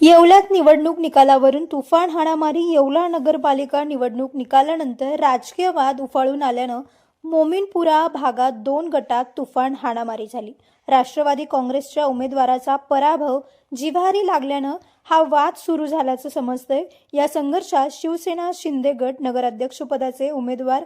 येवल्यात निवडणूक निकालावरून तुफान हाणामारी येवला नगरपालिका निवडणूक निकालानंतर राजकीय वाद उफाळून आल्यानं मोमीनपुरा भागात दोन गटात तुफान हाणामारी झाली. राष्ट्रवादी काँग्रेसच्या उमेदवाराचा पराभव जिव्हारी लागल्यानं हा वाद सुरू झाल्याचं समजतंय. या संघर्षात शिवसेना शिंदे गट नगराध्यक्षपदाचे उमेदवार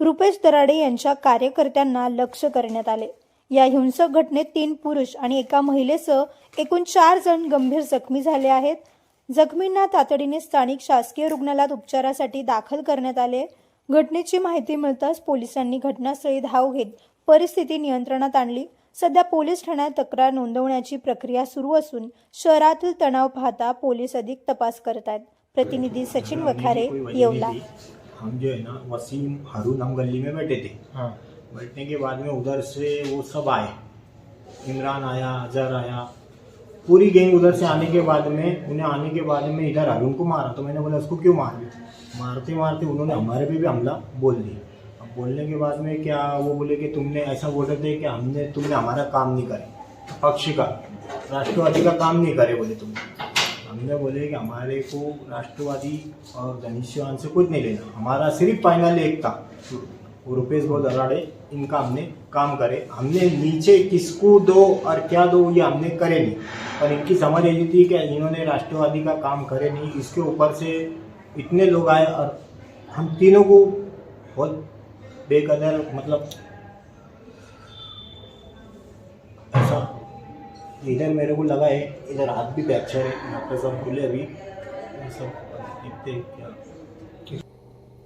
रुपेश दराडे यांच्या कार्यकर्त्यांना लक्ष करण्यात आले. या हिंसक घटनेत तीन पुरुष आणि एका महिलेसह एकूण चार जण गंभीर जखमी झाले आहेत. जखमींना तातडीने स्थानिक शासकीय रुग्णालयात उपचारासाठी दाखल करण्यात आले. घटनेची माहिती मिळताच पोलिसांनी घटनास्थळी धाव घेत परिस्थिती नियंत्रणात आणली. सध्या पोलीस ठाण्यात तक्रार नोंदवण्याची प्रक्रिया सुरू असून शहरातील तणाव पाहता पोलीस अधिक तपास करत आहेत. प्रतिनिधी सचिन वखारे येवला। हम जो है ना वसीम हारून हम गली में बैठे थे. हाँ. बैठने के बाद में उधर से वो सब आए। इमरान आया अजहर आया। पूरी गैंग उधर से आने के बाद में उन्हें आने के बाद में इधर हारून को मारा। तो मैंने बोला उसको क्यों मार दिया हो? मारते मारते उन्होंने हमारे पे भी हमला बोल दिया। अब बोलने के बाद में क्या वो बोले कि तुमने ऐसा बोल रहे थे कि हमने तुमने हमारा काम नहीं करे। पक्ष का राष्ट्रवादी का काम नहीं करे बोले तुमने हमने बोले कि हमारे को राष्ट्रवादी और धनुष्यवान से कुछ नहीं लेना। हमारा सिर्फ फाइनल एक था। रुपेश बहुत अराड़े इनका हमने काम करे। हमने नीचे किसको दो और क्या दो ये हमने करे नहीं। पर इनकी समझ यही थी कि इन्होंने राष्ट्रवादी का काम करे नहीं। इसके ऊपर से इतने लोग आए और हम तीनों को बहुत बेकदर मतलब ऐसा इधर मेरे को लगा है इधर हाथ भी फ्रैक्चर है डॉक्टर साहब बोले अभी। सब देखते हैं क्या।